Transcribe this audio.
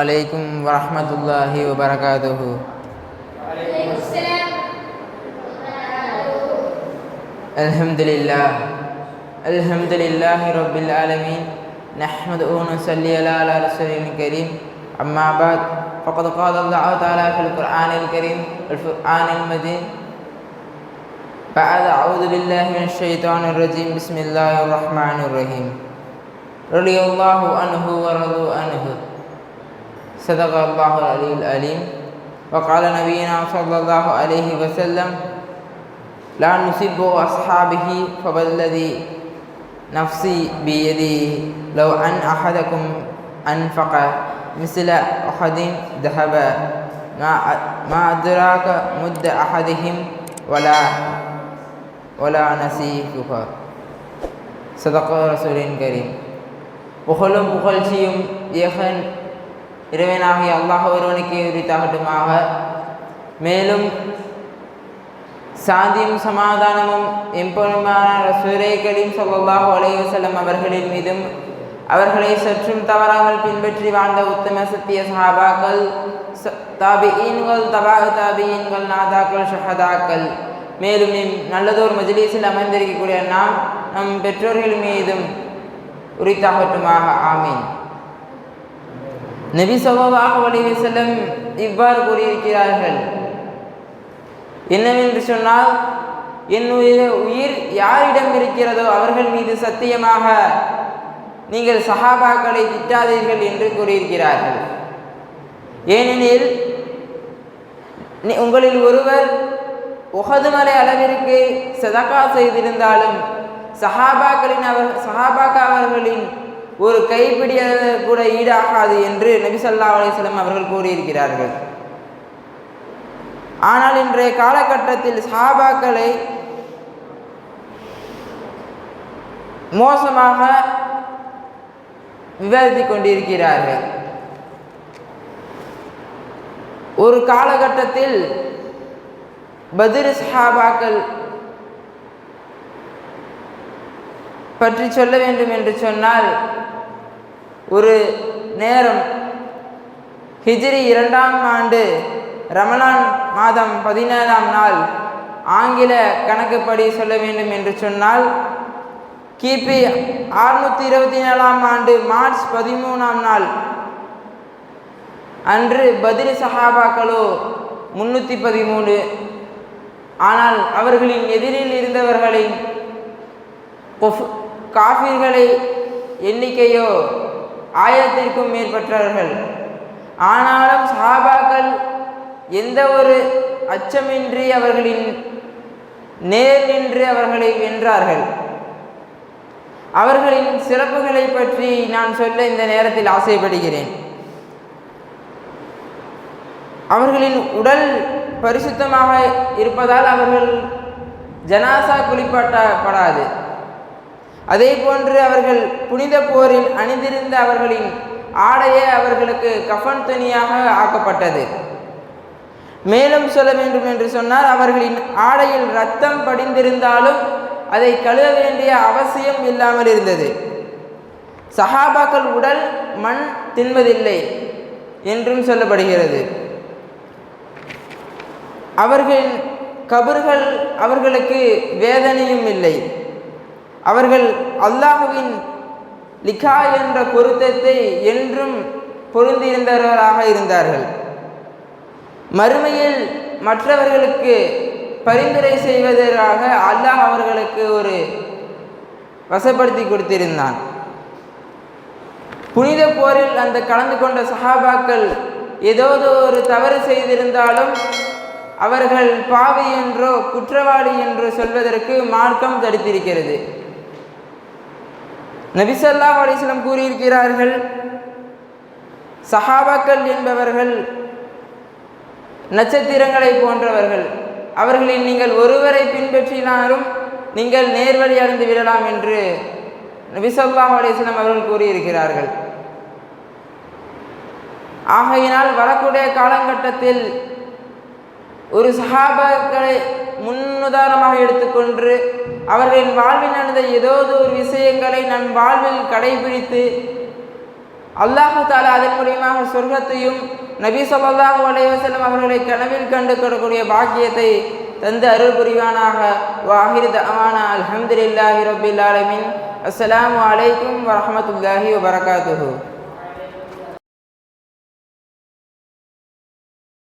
عليكم ورحمة الله وبركاته. الحمد لله الحمد لله رب العالمين نحمده ونصلي على رسوله الكريم أما بعد فقد قال الله تعالى في القرآن الكريم القرآن المجيد بعد أعوذ بالله من الشيطان الرجيم بسم الله الرحمن الرحيم رضي الله عنه ورضوا عنه صدق الله العلي العليم. وقال نبينا صلى الله عليه وسلم لا نصيب أصحابه فبالذي نفسي بيدي لو أن أحدكم أنفق مثل أحد ذهب. ما أدراك مد أحدهم ولا ولا نسيفها صدق رسول كريم. പുകഴും പുകഴ്ചയും يخن இறைவனாகிய அல்லாஹ் ஒருவனுக்கு உரித்தாகட்டுமாக. மேலும் சாந்தியும் சமாதானமும் எம்பெருமான சூரே கலீம் ஸல்லல்லாஹு அலைஹி அவர்களின் மீதும் அவர்களை சற்றும் தவறாமல் பின்பற்றி வாழ்ந்த உத்தம சத்திய சஹாபாக்கள் தாபியீன்கள் தபா தாபியீன்கள் நாதாக்கள் ஷஹதாக்கள். மேலும் நல்லதோர் மஜ்லீஸில் அமர்ந்திருக்கக்கூடிய நாம் நம் பெற்றோர்கள் மீதும் உரித்தாகட்டுமாக. ஆமீன். நபி ஸல்லல்லாஹு அலைஹி செல்லம் இவ்வாறு கூறியிருக்கிறார்கள். என்னவென்று சொன்னால் என்னுடைய உயிர் யாரிடம் இருக்கிறதோ அவர்கள் மீது சத்தியமாக நீங்கள் சஹாபாக்களை திட்டாதீர்கள் என்று கூறியிருக்கிறார்கள். ஏனெனில் உங்களில் ஒருவர் உகதுமலை அளவிற்கு சதகா செய்திருந்தாலும் சஹாபாக்களின் அவர் சஹாபாக்கா அவர்களின் ஒரு கைப்பிடி கூட ஈடாகாது என்று நபிசல்லா அலிஸ்லம் அவர்கள் கூறியிருக்கிறார்கள். ஆனால் இன்றைய காலகட்டத்தில் சாபாக்களை மோசமாக விவாதித்து கொண்டிருக்கிறார்கள். ஒரு காலகட்டத்தில் பதிர் சஹாபாக்கள் பற்றி சொல்ல வேண்டும் என்று சொன்னால் ஒரு நேரம். ஹிஜ்ரி இரண்டாம் ஆண்டு ரமலான் மாதம் பதினேழாம் நாள். ஆங்கில கணக்குப்படி சொல்ல வேண்டும் என்று சொன்னால் கிபி அறுநூற்றி இருபத்தி ஏழாம் ஆண்டு மார்ச் பதிமூணாம் நாள். அன்று பதிரி சஹாபாக்களோ முன்னூற்றி பதிமூணு ஆனால் அவர்களின் எதிரில் இருந்தவர்களின் காஃபிர்களை எண்ணிக்கையோ ஆயிரத்திற்கும் மேற்பட்டவர்கள். ஆனாலும் சஹாபாக்கள் எந்த ஒரு அச்சமின்றி அவர்களின் நேர் நின்று அவர்களை வென்றார்கள். அவர்களின் சிறப்புகளை பற்றி நான் சொல்ல இந்த நேரத்தில் ஆசைப்படுகிறேன். அவர்களின் உடல் பரிசுத்தமாக இருப்பதால் அவர்கள் ஜனாசா குளிப்பாட்டப்படாது. அதே போன்று அவர்கள் புனித போரில் அணிந்திருந்த அவர்களின் ஆடையே அவர்களுக்கு கஃபன் துணியாக ஆக்கப்பட்டது. மேலும் சொல்ல வேண்டும் என்று சொன்னால் அவர்களின் ஆடையில் ரத்தம் படிந்திருந்தாலும் அதை கழுவ வேண்டிய அவசியம் இல்லாமல் இருந்தது. சஹாபாக்கள் உடல் மண் தின்பதில்லை என்றும் சொல்லப்படுகிறது. அவர்களின் கபர்கள் அவர்களுக்கு வேதனையும் இல்லை. அவர்கள் அல்லாஹுவின் லிகா என்ற பொருத்தத்தை என்றும் பொருந்திருந்தவர்களாக இருந்தார்கள். மறுமையில் மற்றவர்களுக்கு பரிந்துரை செய்வதற்காக அல்லாஹ் அவர்களுக்கு ஒரு வசப்படுத்தி கொடுத்திருந்தான். புனித போரில் அந்த கலந்து கொண்ட சஹாபாக்கள் ஏதோது ஒரு தவறு செய்திருந்தாலும் அவர்கள் பாவி என்றோ குற்றவாளி என்றோ சொல்வதற்கு மார்க்கம் தடுத்திருக்கிறது. நபிசல்லா அலிஸ்லம் கூறியிருக்கிறார்கள் சஹாபாக்கள் என்பவர்கள் நட்சத்திரங்களை போன்றவர்கள் அவர்களில் நீங்கள் ஒருவரை பின்பற்றினாலும் நீங்கள் நேர்வழி அடைந்து விடலாம் என்று நபிசல்லாஹ் அலிஸ்லம் அவர்கள் கூறியிருக்கிறார்கள். ஆகையினால் வரக்கூடிய காலகட்டத்தில் ஒரு சஹாபாக்களை முன்னுதாரணமாக எடுத்துக்கொண்டு அவர்களின் வாழ்வில் நடந்த ஏதோ ஒரு விஷயங்களை நம் வாழ்வில் கடைபிடித்து அல்லாஹு தாலா அதன் மூலியமாக சொர்க்கத்தையும் நபி ஸல்லல்லாஹு அலைஹி அவர்களை கனவில் கண்டு கொள்ளக்கூடிய பாக்கியத்தை தந்து அருள் புரிவானாக. வாஹிர் தவானா அல்ஹம்துலில்லாஹி ரபில் ஆலமீன். அஸ்லாம் அலைக்கும் வரமத்துல்லாஹி வபரகாத்துஹு.